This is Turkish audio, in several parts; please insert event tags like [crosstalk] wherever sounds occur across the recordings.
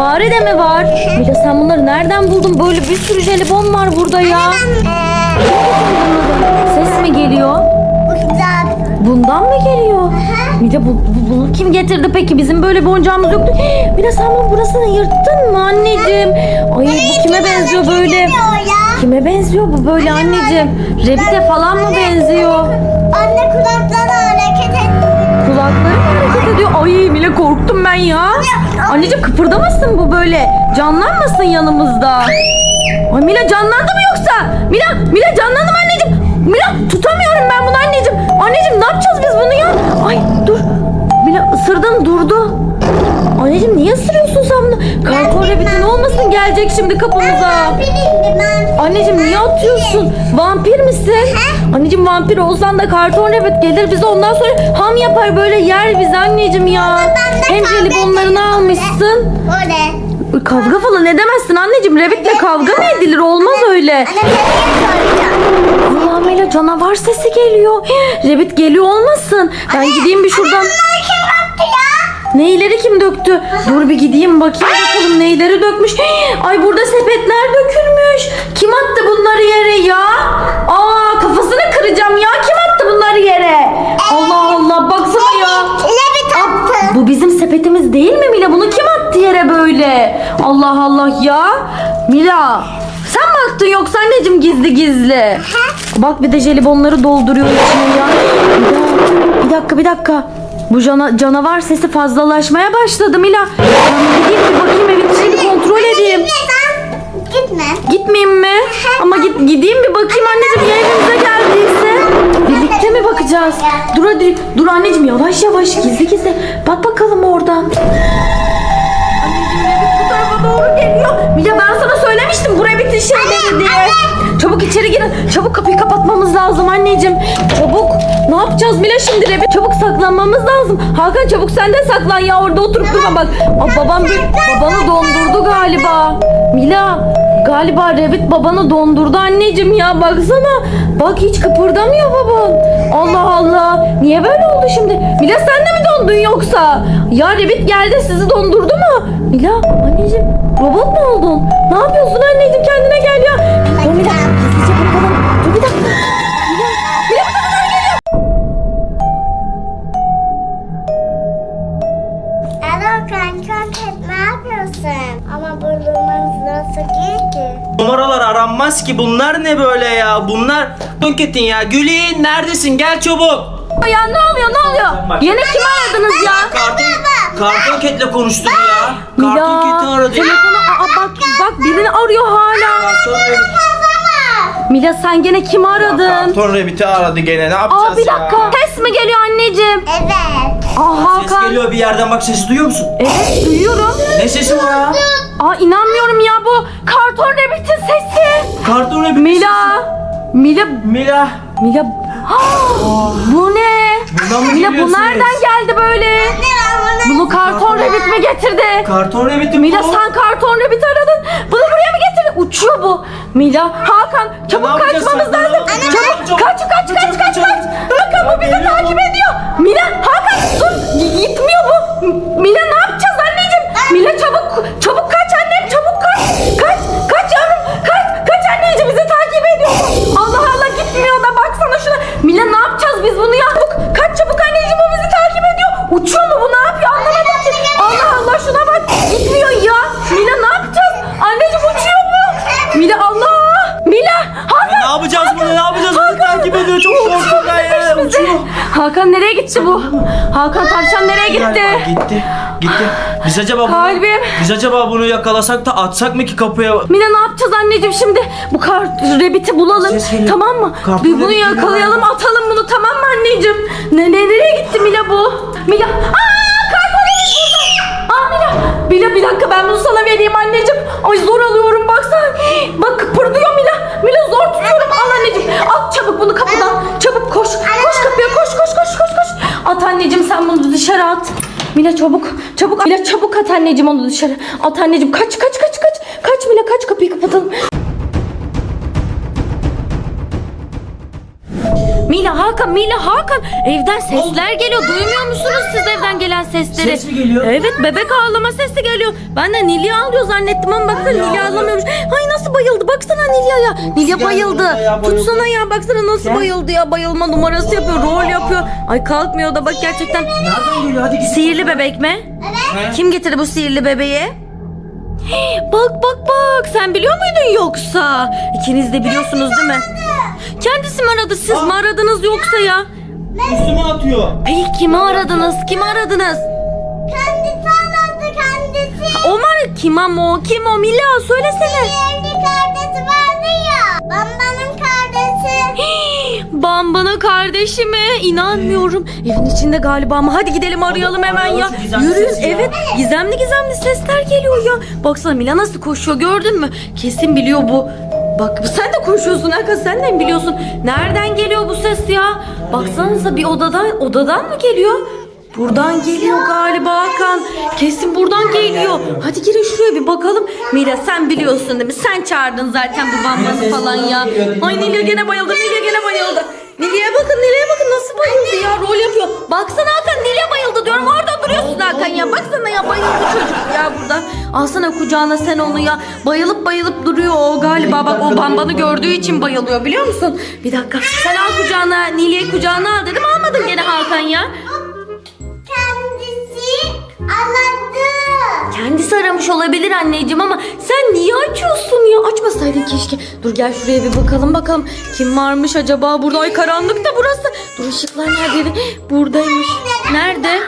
Fare de mi var? [laughs] Mila sen bunları nereden buldun? Böyle bir sürü jelibon var burada ya. Ses mi geliyor? Bundan mı geliyor? Mila bu, bu- bunu kim getirdi peki? Bizim böyle [gasps] bir oyuncağımız yoktu. Mila sen bunun burasını yırttın mı anneciğim? Ay bu kime benziyor böyle? Kime benziyor bu böyle anneciğim? Rabbit'e falan mı benziyor? Anne kulakları hareket etti. Kulakları mı hareket ediyor? Ay Mila korktum ben ya. Anneciğim kıpırdamasın bu böyle. Canlanmasın yanımızda. Ay Mila canlandı mı yoksa? Mila, Mila canlandı mı anneciğim? Mila tutamıyorum ben bunu anneciğim. Gelecek şimdi kapımıza. Anneciğim niye atıyorsun? Vampir misin? Anneciğim vampir olsan da karton rabbit gelir bize ondan sonra ham yapar böyle yer bizi anneciğim ya. Hem jelibonlarını almışsın. O ne? Kavga falan edemezsin anneciğim. Rabbit'le kavga mı edilir? Olmaz öyle. Anne seni soracağım. Allah'ım Ela canavar sesi geliyor. Rabbit geliyor olmasın. Ben gideyim bir şuradan. Ya? Neyleri kim döktü? Dur bir gideyim bakayım bakalım neyleri dökmüş. [gasps] Ay burada sepetler dökülmüş. Kim attı bunları yere ya? Aa kafasını kıracağım ya. Kim attı bunları yere? Allah Allah baksana ya. Lebit attı. Bu bizim sepetimiz değil mi Mila? Bunu kim attı yere böyle? Allah Allah ya. Mila sen mi attın yoksa anneciğim gizli gizli? Bak bir de jelibonları dolduruyor içine ya. Bir dakika bir dakika. Bu cana- canavar sesi fazlalaşmaya başladı Mila. Ben gideyim bir bakayım evin içini bir kontrol edeyim. Gitme sen. Gitme. Gitmeyeyim mi? [laughs] Ama git gideyim bir bakayım anneciğim ya evimize geldiyse. Birlikte mi bakacağız? Dur hadi dur anneciğim yavaş yavaş gizli gizli. Bak bakalım oradan. Anneciğim bu tarafa doğru geliyor. Mila ben sana söylemiştim buraya bitin şeyleri diye. Çabuk içeri girin. Çabuk kapıyı kapatmamız lazım anneciğim. Çabuk. Ne yapacağız Mila şimdi Rabbit? Çabuk saklanmamız lazım. Hakan çabuk sen de saklan ya orada oturup durma bak. Aa, babam bir, babanı dondurdu galiba. Mila galiba Rabbit babanı dondurdu anneciğim ya baksana. Bak hiç kıpırdamıyor baban. Allah Allah. Niye böyle oldu şimdi? Mila sen de mi dondun yoksa? Ya Rabbit geldi sizi dondurdu mu? Mila anneciğim robot mu oldun? Ne yapıyorsun anneciğim kendine gel ya. Dur Mila gizlice bakalım. Dur bir dakika. Geliyor. Alo kanka ne yapıyorsun? Ama bulunmanız nasıl değil ki? Numaralar aranmaz ki bunlar ne böyle ya bunlar Dönketin ya Gülin neredesin gel çabuk Ya ne oluyor ne oluyor? Yine kimi aradınız ya? Karton, karton ketle konuştum ya Karton keti Mila aradı telefonu bak birini arıyor hala. Karton Rabbit Mila sen gene kimi aradın? Karton Rabbit'i aradı gene ne Aa yapacağız bir ya dakika. Ses mi geliyor anneciğim? Evet. Aa Ses Hakan. geliyor bir yerden bak sesi duyuyor musun? Evet duyuyorum. Ne sesi bu ya? Aa inanmıyorum ya bu karton rabbitin sesi. Karton Rabbit Mila. Mila. Mila Mila. [gasps] Ah, bu ne? Bundan mı Mila bu nereden geldi böyle? Ben bunu karton rabbit mi getirdi? Karton Rabbit'i Mila bu. sen karton rabbit aradın. Bunu buraya mı getirdin? Uçuyor bu. Mila, Hakan çabuk yapacağız kaçmamız lazım. Anne, Çabuk çabuk, kaç kaç kaç çabuk, kaç kaç. Hakan bu bizi Geliyor takip bu. ediyor. Mila, Hakan dur. G- Gitmiyor bu. M- Mila ne yapacağız anneciğim? Mila çabuk çabuk kaç annem çabuk kaç. Kaç kaç yavrum kaç kaç anneciğim bizi takip ediyor. bu. Allah Allah gitmiyor da baksana şuna. Mila ne yapacağız biz bunu ya? Kaç çabuk anneciğim o bizi takip ediyor. Uçuyor mu Mila Allah. Mila Hakan. Ne yapacağız bunu ne yapacağız bunu takip ediyor çok korktum ben ya uçuyor. Hakan nereye gitti bu? Hakan tavşan nereye gitti? Galiba Gitti. Gitti. Biz acaba bunu, Kalbim. biz acaba bunu yakalasak da atsak mı ki kapıya? Mila ne yapacağız anneciğim şimdi? Bu kar rebiti bulalım. Ses geliyor. Tamam mı? Karton Bir bunu Rabbit geliyor. yakalayalım atalım bunu tamam mı anneciğim? Ne, ne nereye gitti Mila bu? Mila. Aa Mila. Bir dakika ben bunu sana vereyim anneciğim. Ay zor alıyorum baksana. Bak kıpırdıyor Mila. Mila zor tutuyorum. Al anneciğim. At çabuk bunu kapıdan. Çabuk koş. Koş kapıya koş koş koş koş koş. At anneciğim sen bunu dışarı at. Mila çabuk. Çabuk. Mila çabuk at anneciğim onu dışarı. At anneciğim kaç kaç kaç kaç. Kaç Mila kaç kapıyı kapatalım. Mila Hakan Mila Hakan evden sesler geliyor. Duymuyor musunuz siz evden gelen sesleri? Ses mi geliyor? Evet bebek ağlama sesi geliyor. Ben de Nilya ağlıyor zannettim ama baksana Nilya Nilya ağlamıyormuş. Ay nasıl bayıldı baksana Nilya'ya. Nilya bayıldı. ya, bayıldı. Tutsana ya baksana nasıl Gel. bayıldı ya. Bayılma numarası yapıyor rol yapıyor. Ay kalkmıyor da bak gerçekten. Nereden geliyor? Hadi git. Sihirli bebek mi? Kim getirdi bu sihirli bebeği? Bak bak bak sen biliyor muydun yoksa? İkiniz de biliyorsunuz değil mi? Kendisi mi aradı siz mi aradınız yoksa ya? Üstüme atıyor. Peki kimi aradınız? Kimi aradınız? Kendisi anlattı kendisi. O mu? Kim ama o? Kim o? Mila söylesene. Diğerli kardeşi vardı ya. Bambanın kardeşi. [gasps] Bambana kardeşime inanmıyorum. Evin içinde galiba ama hadi gidelim arayalım hemen ya. arayalım şu gizemli Yürüyün sesi ya. evet gizemli gizemli sesler geliyor ya. Baksana Mila nasıl koşuyor gördün mü? Kesin biliyor bu. Bak sen de koşuyorsun Hakan sen de mi biliyorsun? Nereden geliyor bu ses ya? Baksanıza bir odadan odadan mı geliyor? Buradan geliyor galiba Hakan. Kesin buradan geliyor. Hadi girin şuraya bir bakalım. Mila sen biliyorsun değil mi? Sen çağırdın zaten bu bambanı falan ya. Ay Nilya gene bayıldı. Nilya gene bayıldı. Nilya'ya bakın Nilya'ya bakın nasıl bayıldı ya rol yapıyor. Baksana Hakan Nilya bayıldı diyorum orada duruyorsun Hakan ya. Baksana ya bayıldı çocuk ya burada. Alsana kucağına sen onu ya. Bayılıp bayılıp duruyor o galiba bak o bambanı gördüğü için bayılıyor biliyor musun? Bir dakika sen al kucağına Nilya'yı kucağına al dedim almadın gene Hakan ya. Kendisi anlattı. Kendisi aramış olabilir anneciğim ama sen niye açıyorsun ya? Açmasaydın keşke. Dur gel şuraya bir bakalım bakalım. Kim varmış acaba burada? Ay karanlık da burası. Dur ışıklar neredeydi? Buradaymış. Nerede?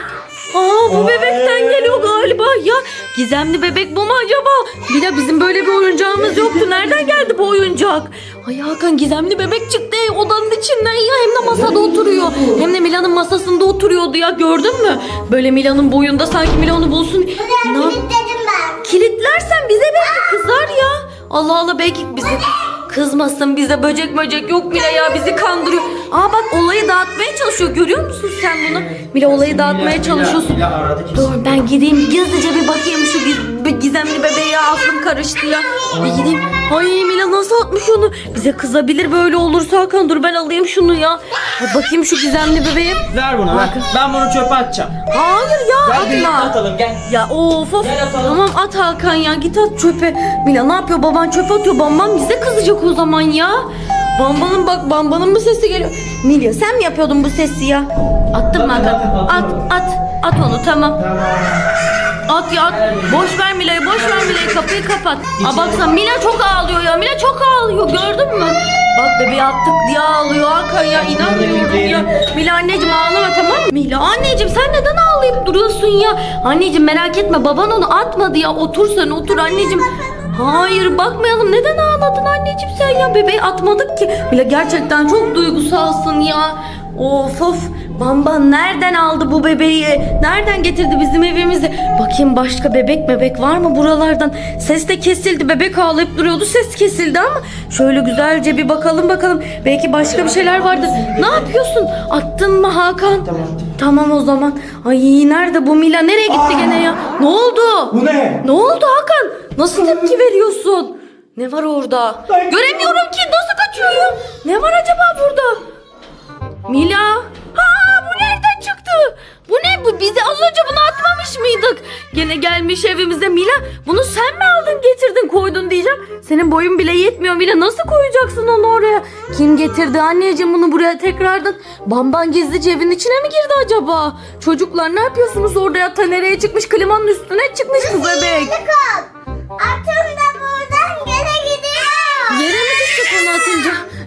Aa bu bebekten geliyor galiba ya. Gizemli bebek bu mu acaba? Bila bizim böyle bir oyuncağımız yoktu. Nereden geldi bu oyuncak? Ay Hakan gizemli bebek çıktı odanın içinden ya. Hem de masada oturuyor. Hem de Mila'nın masasında oturuyordu ya. Gördün mü? Böyle Mila'nın boyunda sanki Mila onu bulsun. Ne yap- Dedim ben. Kilitlersen bize belki kızar ya. Allah Allah belki bize kızmasın bize böcek böcek yok Mila ya bizi kandırıyor. Aa bak olayı dağıtmaya çalışıyor görüyor musun sen bunu? Mila olayı dağıtmaya çalışıyorsun. Mila aradı kesin. Dur ben gideyim gizlice bir bakayım şu giz- gizemli bebeğe aklım karıştı ya. Bir gideyim. Ay Mila nasıl atmış onu? Bize kızabilir böyle olursa Hakan dur ben alayım şunu ya. Hadi bakayım şu gizemli bebeğe. Ver bunu ver. Ben bunu çöpe atacağım. Hayır ya Gel atma. atalım gel. Ya of of. Gel atalım. Tamam at Hakan ya git at çöpe. Mila ne yapıyor baban çöpe atıyor. Bamban bize kızacak o zaman ya. Bambanın bak bambanın mı sesi geliyor. Nilya sen mi yapıyordun bu sesi ya? Attın mı At bakın. at at onu tamam. Tamam. At ya at. Boş ver Mila'yı boş ver Mila'yı kapıyı kapat. Aa baksana Mila çok ağlıyor ya. Mila çok ağlıyor gördün mü? Bak bebeği attık diye ağlıyor Hakan ya inanmıyorum ya. Mila anneciğim ağlama tamam mı? Mila anneciğim sen neden ağlayıp duruyorsun ya? Anneciğim merak etme baban onu atmadı ya. Otur sen otur anneciğim. Hayır bakmayalım neden ağladın anneciğim sen ya bebeği atmadık ki. Mila gerçekten çok duygusalsın ya. Of of Bamban nereden aldı bu bebeği? Nereden getirdi bizim evimize? Bakayım başka bebek bebek var mı buralardan? Ses de kesildi. Bebek ağlayıp duruyordu. Ses kesildi ama şöyle güzelce bir bakalım bakalım. Belki başka bir şeyler vardır. Ne yapıyorsun? Attın mı Hakan? Tamam. Tamam o zaman. Ay nerede bu Mila? Nereye gitti gene ya? Ne oldu? Bu ne? Ne oldu Hakan? Nasıl tepki veriyorsun? Ne var orada? Ben- Göremiyorum ki nasıl kaçıyor ya? Ne var acaba burada? Mila. Ha bu nereden çıktı? Bu ne bu? Bizi az önce bunu atmamış mıydık? Gene gelmiş evimize Mila. Bunu sen mi aldın getirdin koydun diyeceğim. Senin boyun bile yetmiyor Mila. Nasıl koyacaksın onu oraya? Kim getirdi anneciğim bunu buraya tekrardan? Bamban gizlice evin içine mi girdi acaba? Çocuklar ne yapıyorsunuz orada ya? Ta nereye çıkmış? Klimanın üstüne çıkmış bu bebek. Çıkın.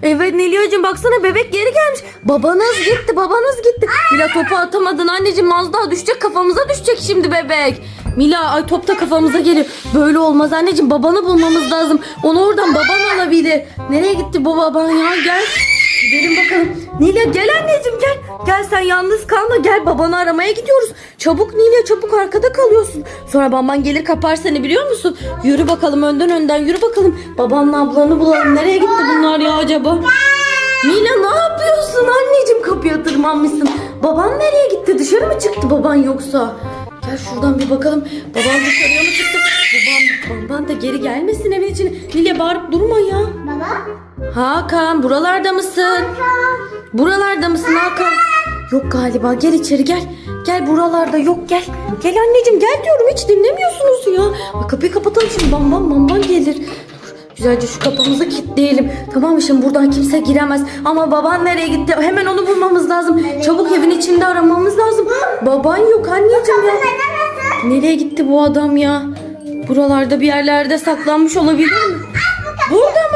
Evet Nilya'cığım baksana bebek geri gelmiş. Babanız gitti babanız gitti. Mila topu atamadın anneciğim az daha düşecek kafamıza düşecek şimdi bebek. Mila ay top da kafamıza geliyor. Böyle olmaz anneciğim babanı bulmamız lazım. Onu oradan baban alabilir. Nereye gitti bu baban ya gel. Gidelim bakalım. Nilya gel anneciğim gel. Gel sen yalnız kalma gel babanı aramaya gidiyoruz. Çabuk Nilya çabuk arkada kalıyorsun. Sonra baban gelir kapar seni biliyor musun? Yürü bakalım önden önden yürü bakalım. Babanla ablanı bulalım. Nereye gitti bunlar ya acaba? Nilya ne yapıyorsun anneciğim kapıya tırmanmışsın. Baban nereye gitti dışarı mı çıktı baban yoksa? Gel şuradan bir bakalım. Baban dışarıya mı çıktı? Babam, baban da geri gelmesin evin içine. Nilya bağırıp durma ya. Baba. Hakan buralarda mısın? Buralarda mısın Hakan? Yok galiba gel içeri gel. Gel buralarda yok gel. Gel anneciğim gel diyorum hiç dinlemiyorsunuz ya. Ay, kapıyı kapatalım şimdi bam bam bam bam gelir. Dur, Güzelce şu kapımızı kilitleyelim. Tamam mı şimdi buradan kimse giremez. Ama baban nereye gitti? Hemen onu bulmamız lazım. Çabuk evin içinde aramamız lazım. Baban yok anneciğim ya. Nereye gitti bu adam ya? Buralarda bir yerlerde saklanmış olabilir mi? Burada mı?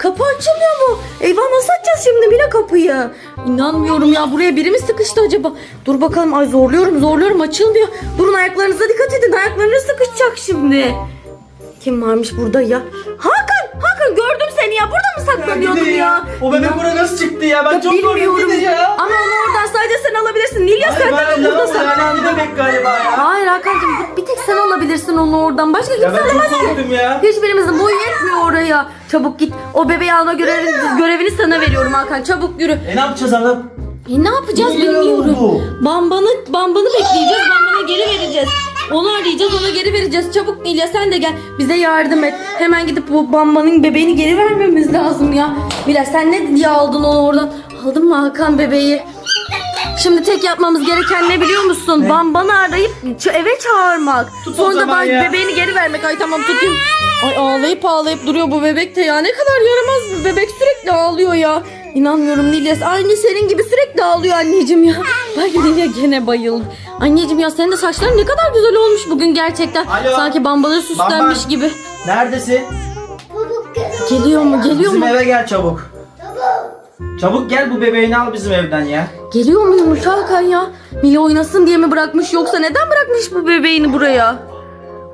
Kapı açılmıyor mu? Eyvah nasıl açacağız şimdi Mila kapıyı? İnanmıyorum ya buraya biri mi sıkıştı acaba? Dur bakalım ay zorluyorum zorluyorum açılmıyor. Durun ayaklarınıza dikkat edin ayaklarınız sıkışacak şimdi. Kim varmış burada ya? Hakan! Hakan gördüm seni ya burada mı saklanıyordun ya? O bebek buraya nasıl çıktı ya? Ben Ya çok korktum bilmiyorum. ya. Ama onu oradan sadece sen alabilirsin. Nilya sen de burada saklandın. bebek galiba ya. Hayır Hakan'cığım bir tek sen alabilirsin onu oradan. Başka Ya kimse ben alamaz çok ki. korktum ya. Hiçbirimizin boyu yetmiyor oraya. Çabuk git. O bebeği alma görevini, görevini sana veriyorum Hakan. Çabuk yürü. E ne yapacağız adam? E ne yapacağız Ne bilmiyorum. oldu? Bambanı, bambanı bekleyeceğiz. Bambanı geri vereceğiz. Onu arayacağız ona geri vereceğiz. Çabuk Nilya sen de gel. Bize yardım et. Hemen gidip bu bambanın bebeğini geri vermemiz lazım ya. Mila sen ne diye aldın onu oradan? Aldın mı Hakan bebeği? Şimdi tek yapmamız gereken ne biliyor musun? Bambanı arayıp eve çağırmak. Tut o Sonra da zaman ben ya. bebeğini geri vermek. Ay tamam tutayım. Ay ağlayıp ağlayıp duruyor bu bebek de ya. Ne kadar yaramaz bir bebek sürekli ağlıyor ya. İnanmıyorum Nilyas. Aynı senin gibi sürekli ağlıyor anneciğim ya. Bak Nilya gene bayıldı. Anneciğim ya senin de saçların ne kadar güzel olmuş bugün gerçekten. Alo. Sanki bambaları süslenmiş Bamban. gibi. Neredesin? Geliyor mu geliyor Bizim mu? eve gel çabuk. Çabuk gel bu bebeğini al bizim evden ya. Geliyor muymuş Hakan ya? Nilya oynasın diye mi bırakmış yoksa neden bırakmış bu bebeğini buraya?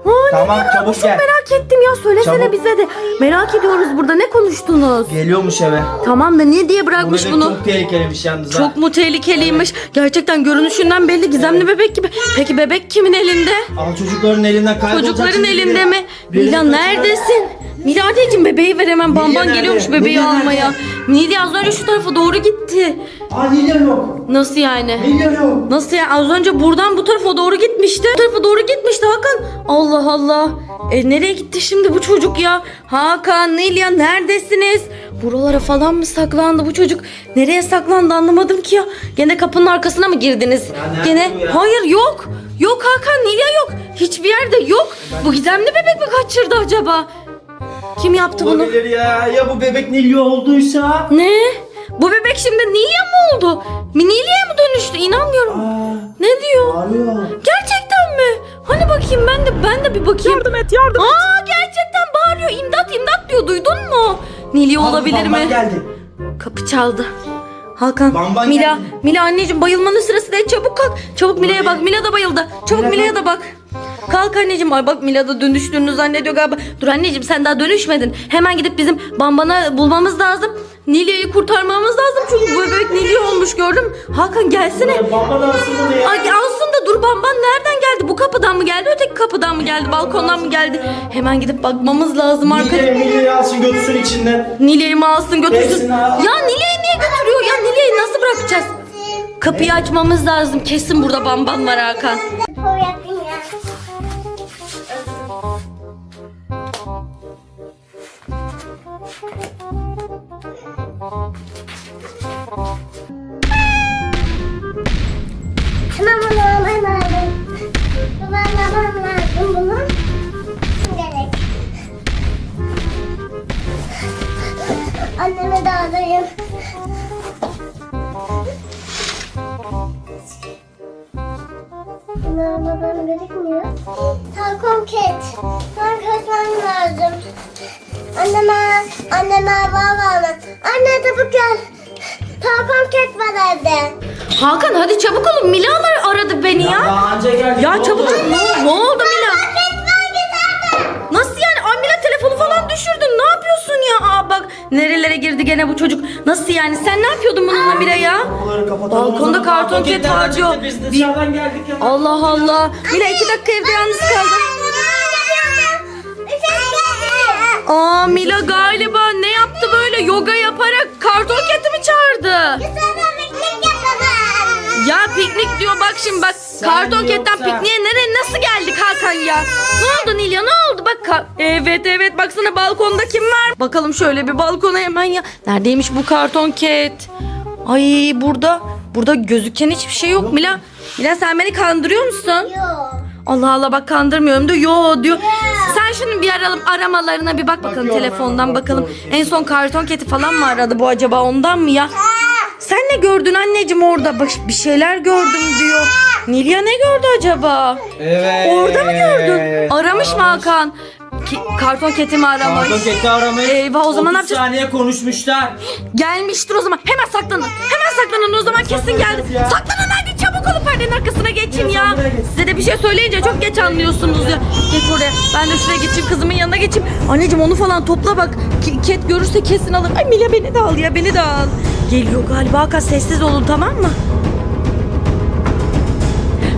Ha, Tamam, neden çabuk gel. Çok merak ettim ya söylesene Çabuk. bize de. Merak ediyoruz burada ne konuştunuz? Geliyormuş eve. Tamam da niye diye bırakmış bebek bunu? çok tehlikeliymiş yalnız ha. Çok mu tehlikeliymiş? Gerçekten görünüşünden belli gizemli bebek gibi. Peki bebek kimin elinde? Al çocukların elinden kaybolacak Çocukların şimdi elinde biri. mi? Birini Mila kaçırır. neredesin? Mila anneciğim bebeği ver hemen. Bamban nerede? geliyormuş bebeği Nilya almaya. Nilya az önce şu tarafa doğru gitti. Aa Nilya yok. Nasıl yani? Nilya yok. Nasıl ya? Az önce buradan bu tarafa doğru gitmişti. Bu tarafa doğru gitmişti Hakan. Allah Allah. E nereye gitti şimdi bu çocuk ya? Hakan, Nilya neredesiniz? Buralara falan mı saklandı bu çocuk? Nereye saklandı anlamadım ki ya. Gene kapının arkasına mı girdiniz? Ya Gene ya? hayır yok. Yok Hakan, Nilya yok. Hiçbir yerde yok. Bu gizemli bebek mi kaçırdı acaba? Kim yaptı bunu? Olabilir ya. Ya bu bebek Nilya olduysa? Ne? Bu bebek şimdi Nilya mı oldu? Nilya'ya mı dönüştü? İnanmıyorum. Aa, Ne diyor? bağırıyor. Gerçekten mi? Hani bakayım ben de ben de bir bakayım. Yardım et yardım et. Aa gerçekten bağırıyor imdat imdat diyor duydun mu? Aa, olabilir Bamban mi? geldi. Kapı çaldı. Hakan, Bamban Mila, geldi. Mila anneciğim bayılmanın sırası değil çabuk kalk. Çabuk Mila'ya bak Mila da bayıldı. Çabuk Mila Mila'ya da bak. Kalk anneciğim. Ay bak Mila da dönüştüğünü zannediyor galiba. Dur anneciğim sen daha dönüşmedin. Hemen gidip bizim Bamban'a bulmamız lazım. Nilya'yı kurtarmamız lazım. Çünkü bu bebek Nilya olmuş gördün mü? Hakan gelsene. Bamban alsın bunu ya. Ay alsın da dur bamban nereden geldi? Bu kapıdan mı geldi? Öteki kapıdan mı geldi? Balkondan mı geldi? Hemen gidip bakmamız lazım arkadaşlar. Nilya'yı Nilya'yı alsın götürsün içinden. Nilya'yı mı alsın götürsün? Hepsini al. Ya Nilya'yı niye götürüyor? Ya Nilya'yı nasıl bırakacağız? Kapıyı açmamız lazım. Kesin burada bamban var Hakan. Tamam bunu almam lazım. Kullanmam lazım bunu. Gerek. Anneme de alayım. Bunlar babam gözükmüyor. Talcum ket. Ben kaçmam lazım. Anneme, anneme alın. Anne çabuk gel. Talcum ket var evde. Hakan hadi çabuk olun. Mila var- aradı beni ya. Daha anca geldik. Ya Ne çabuk oldu? ol. Ne, ne oldu Mila? Ket var güzeldi. Nasıl yani? Ay Mila telefonu falan düşürdün. Ne yapıyorsun ya? Aa bak nerelere girdi gene bu çocuk. Nasıl yani? Sen ne yapıyordun bununla Mila ya? Kapıları kapatalım. Balkonda zaman karton ket ketler var açıktı, diyor. Biz dışarıdan geldik ya. Allah Allah. Mila iki dakika evde yalnız kaldı. Aa Mila galiba ne böyle yoga yaparak karton keti mi çağırdı? Ya piknik diyor bak şimdi bak Sen karton ketten yoksa- pikniğe nereye nasıl geldik Hakan ya? Ne oldu Nilya ne oldu bak Ka- evet evet baksana balkonda kim var? Bakalım şöyle bir balkona hemen ya. Neredeymiş bu karton ket? Ay burada burada gözüken hiçbir şey yok Mila. Mila sen beni kandırıyor musun? Yok. Allah Allah bak kandırmıyorum diyor. Yo diyor. Şunun bir aralım aramalarına bir bak bakalım Bakıyorum telefondan hemen, bakalım. bakıyorum. En son karton keti falan mı aradı bu acaba ondan mı ya? Sen ne gördün anneciğim orada? Baş, bir şeyler gördüm diyor. Nilya ne gördü acaba? Evet. Orada mı gördün? Aramış mı Hakan? Ki, karton keti mi aramış? Karton keti aramış. Eyvah, o zaman ne 30 yapacağız? saniye konuşmuşlar. Gelmiştir o zaman. Hemen saklanın. Hemen saklanın o zaman kesin geldi. saklanacağız ya? Saklanın hadi çabuk olun perdenin arkasına geçin ya. Size de bir şey söyleyince çok geç anlıyorsunuz ya. Geç oraya. Ben de şuraya geçeyim kızımın yanına geçeyim. Anneciğim onu falan topla bak. Ket görürse kesin alır. Ay Mila beni de al ya beni de al. Geliyor galiba Hakan sessiz olun tamam mı?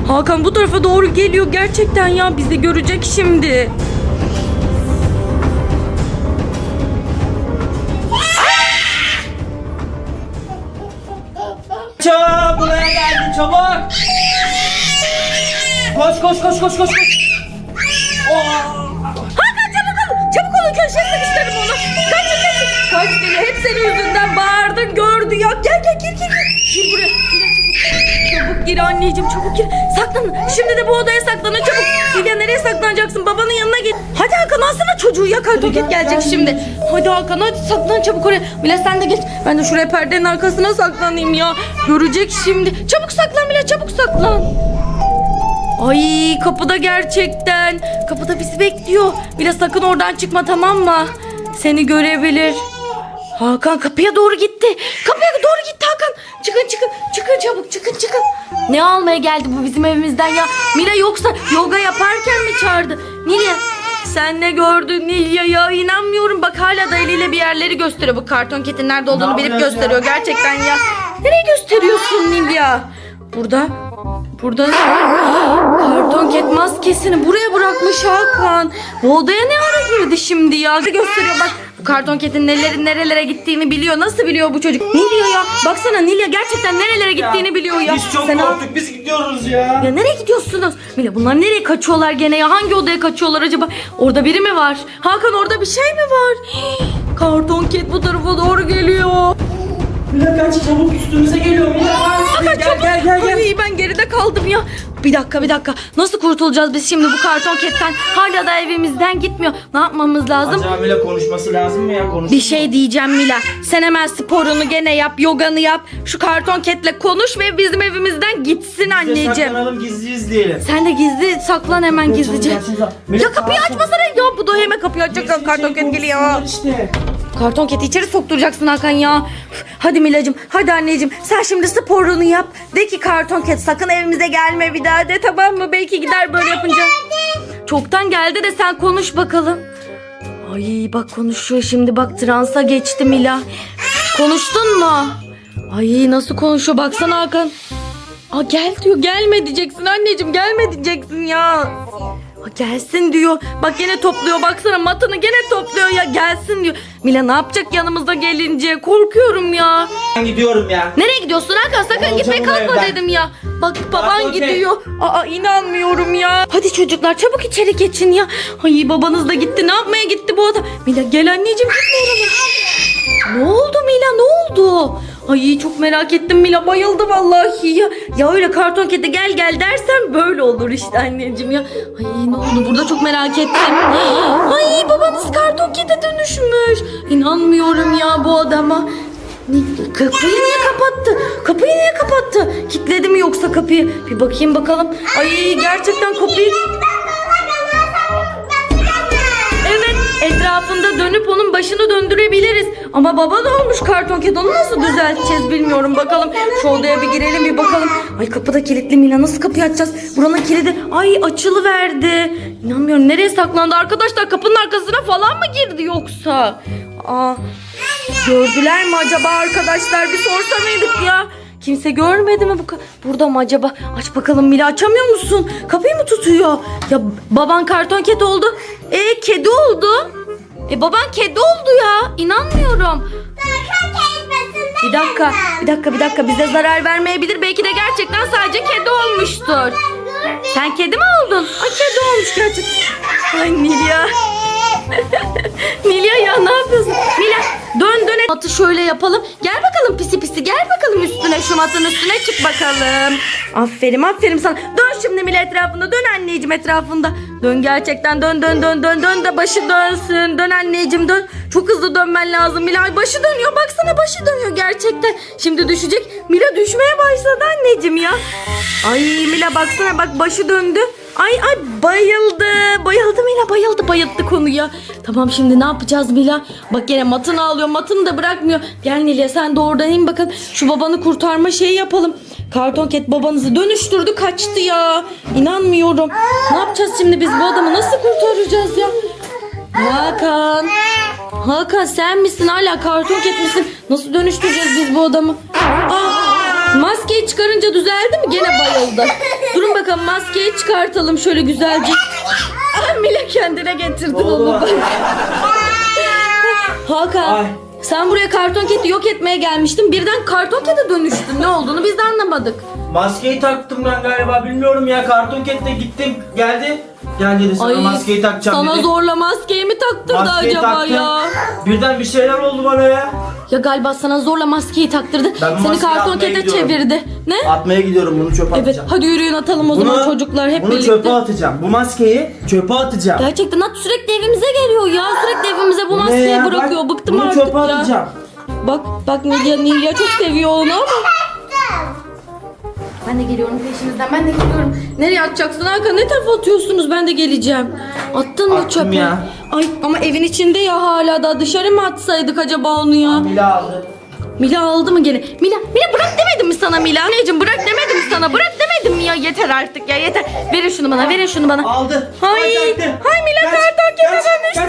Hakan bu tarafa doğru geliyor gerçekten ya bizi görecek şimdi. Çabuk buraya geldi çabuk. Koş koş koş koş koş koş. Hakan çabuk olun. Çabuk olun köşeye sıkıştırın onu. Kaçın Kaç bile hep senin yüzünden bağırdın gördü ya. Gel gel gir gir gir. Gir buraya. Gir çabuk. Çabuk gir anneciğim çabuk gir. Saklanın. Şimdi de bu odaya saklanın çabuk. Hilya nereye saklanacaksın? Babanın yanına git. Hadi Hakan alsana çocuğu ya. Kartoket gelecek şimdi. Hadi Hakan hadi saklan çabuk oraya. Mila sen de geç. Ben de şuraya perdenin arkasına saklanayım ya. Görecek şimdi. Çabuk saklan Mila çabuk saklan. Ay kapıda gerçekten. Kapıda bizi bekliyor. Mila sakın oradan çıkma tamam mı? Seni görebilir. Hakan kapıya doğru gitti. Kapıya doğru gitti Hakan. Çıkın çıkın. Çıkın çabuk çıkın çıkın. Ne almaya geldi bu bizim evimizden ya? Mila yoksa yoga yaparken mi çağırdı? Nilya sen ne gördün Nilya ya? İnanmıyorum. Bak hala da eliyle bir yerleri gösteriyor. Bu karton ketin nerede olduğunu Ne bilip yapacağız gösteriyor. Gerçekten ya. Nereye gösteriyorsun Nilya? Burada. Burada ne var? Karton ket maskesini buraya bırakmış Hakan. Bu odaya ne ara girdi şimdi ya? Gösteriyor bak. Karton ketin neleri nerelere gittiğini biliyor. Nasıl biliyor bu çocuk? Nilya ya. Baksana Nilya gerçekten nerelere gittiğini biliyor ya. Biz çok Sen al- korktuk biz gidiyoruz ya. ya nereye gidiyorsunuz? Mila bunlar nereye kaçıyorlar gene ya? Hangi odaya kaçıyorlar acaba? Orada biri mi var? Hakan orada bir şey mi var? [gasps] Karton ket bu tarafa doğru geliyor. Mila kaç çabuk üstümüze geliyor Mila. Hakan Gel çabuk. gel gel gel. Ay, ben geride kaldım ya. Bir dakika bir dakika. Nasıl kurtulacağız biz şimdi bu karton ketten? Hala da evimizden gitmiyor. Ne yapmamız lazım? Acaba Mila konuşması lazım mı ya? Konuş. Bir şey diyeceğim Mila. Sen hemen sporunu gene yap, yoganı yap. Şu karton ketle konuş ve bizim evimizden gitsin anneciğim. Saklanalım gizli izleyelim. Sen de gizli saklan hemen gizlice. Gel, gel, gel. Ya kapıyı açmasana ya. Bu da hemen kapıyı açacak. Karton ket geliyor. İşte. Karton keti içeri sokturacaksın Hakan ya. Hadi Milacığım, hadi anneciğim. Sen şimdi sporunu yap. De ki karton ket sakın evimize gelme bir daha de tamam mı? Belki gider böyle yapınca. Çoktan geldi de sen konuş bakalım. Ay bak konuşuyor şimdi bak transa geçti Mila. Konuştun mu? Ay nasıl konuşuyor baksana Hakan. Aa gel diyor gelme diyeceksin anneciğim gelme diyeceksin ya. Gelsin diyor. Bak gene topluyor baksana matını gene topluyor ya gelsin diyor. Mila ne yapacak yanımızda gelince korkuyorum ya. Ben gidiyorum ya. Nereye gidiyorsun Hakan sakın Olacağım gitmeye kalkma evden. dedim ya. Bak baban okey. gidiyor. Aa inanmıyorum ya. Hadi çocuklar çabuk içeri geçin ya. Ay babanız da gitti ne yapmaya gitti bu adam. Mila gel anneciğim gitme oraya. Ne oldu Mila ne oldu? Ay çok merak ettim Mila bayıldı vallahi ya. Ya öyle karton kete gel gel dersen böyle olur işte anneciğim ya. Ay ne oldu burada çok merak ettim. Ay babanız karton kete dönüşmüş. İnanmıyorum ya bu adama. Kapıyı niye kapattı? Kapıyı niye kapattı? Kitledi mi yoksa kapıyı? Bir bakayım bakalım. Ay gerçekten kapıyı... Evet etrafında dönüp onun başını döndürebiliriz. Ama baba da olmuş karton kedi onu nasıl düzelteceğiz bilmiyorum bakalım. Şu odaya bir girelim bir bakalım. Ay kapıda kilitli Mina nasıl kapıyı açacağız? Buranın kilidi ay açılı verdi. İnanmıyorum nereye saklandı arkadaşlar kapının arkasına falan mı girdi yoksa? Aa, gördüler mi acaba arkadaşlar bir sorsa mıydık ya? Kimse görmedi mi bu burada mı acaba? Aç bakalım Mila açamıyor musun? Kapıyı mı tutuyor? Ya baban karton kedi oldu. E kedi oldu. E baban kedi oldu ya. İnanmıyorum. Bir dakika, bir dakika, bir dakika. Bize zarar vermeyebilir. Belki de gerçekten sadece kedi olmuştur. Sen kedi mi oldun? Ay kedi olmuş gerçekten. Ay Nilya. [laughs] Nilya ya ne yapıyorsun? Nilya dön dön. Matı şöyle yapalım. Gel bakalım pisi pisi gel bakalım üstüne şu matın üstüne çık bakalım. Aferin aferin sana. Dön şimdi Mila etrafında dön anneciğim etrafında. Dön gerçekten dön dön dön dön dön de başı dönsün. Dön anneciğim dön. Çok hızlı dönmen lazım Mila. Başı dönüyor baksana başı dönüyor gerçekten. Şimdi düşecek. Mila düşmeye başladı anneciğim ya. Ay Mila baksana bak başı döndü. Ay ay bayıldı. Bayıldı Mila bayıldı bayıldı konuya. Tamam şimdi ne yapacağız Mila? Bak yine matını alıyor matını da bırakmıyor. Gel Nilya sen de oradan in bakalım. Şu babanı kurtarma şeyi yapalım. Karton ket babanızı dönüştürdü kaçtı ya. İnanmıyorum. Ne yapacağız şimdi biz bu adamı nasıl kurtaracağız ya? Hakan. Hakan sen misin hala karton ket misin? Nasıl dönüştüreceğiz biz bu adamı? Aa, maskeyi çıkarınca düzeldi mi? Gene bayıldı. Durun bakalım maskeyi çıkartalım şöyle güzelce. Ah Mila kendine getirdin onu Oğlum. bak. Hakan. Ay. Sen buraya karton keti yok etmeye gelmiştin. Birden karton kete dönüştün. Ne olduğunu biz de anlamadık. Maskeyi taktım ben galiba bilmiyorum ya karton kette gittim geldi. Gel dedi sana Ay, maskeyi takacağım Sana dedi. zorla maskeyi mi taktırdı Maskeyi acaba taktım. ya? Birden bir şeyler oldu bana ya. Ya galiba sana zorla maskeyi taktırdı. Ben bu Seni maskeyi karton atmaya kete gidiyorum. çevirdi. Ne? Atmaya gidiyorum bunu çöpe Evet atacağım. hadi yürüyün atalım o zaman çocuklar hep bunu birlikte. çöpe atacağım. Bu maskeyi çöpe atacağım. Gerçekten at sürekli evimize geliyor ya. Sürekli evimize bu Bu ne maskeyi ya? bırakıyor. Bak, Bıktım bunu artık çöpe ya. atacağım. Bak bak Nilya, Nilya çok seviyor onu ama. Ben de geliyorum peşinizden. Ben de geliyorum. Nereye atacaksın Hakan? Ne tarafa atıyorsunuz? Ben de geleceğim. Attın mı Attım çöpe? ya. Ay ama evin içinde ya hala da dışarı mı atsaydık acaba onu ya? Mila aldı. Mila aldı mı gene? Mila, Mila bırak demedim mi sana Mila? Anneciğim bırak demedim mi sana? Bırak demedim mi ya? Yeter artık ya yeter. Verin şunu bana, verin şunu bana. Aldı. Hay, hay Mila Kaç, kete kaç, dönüştü. kaç.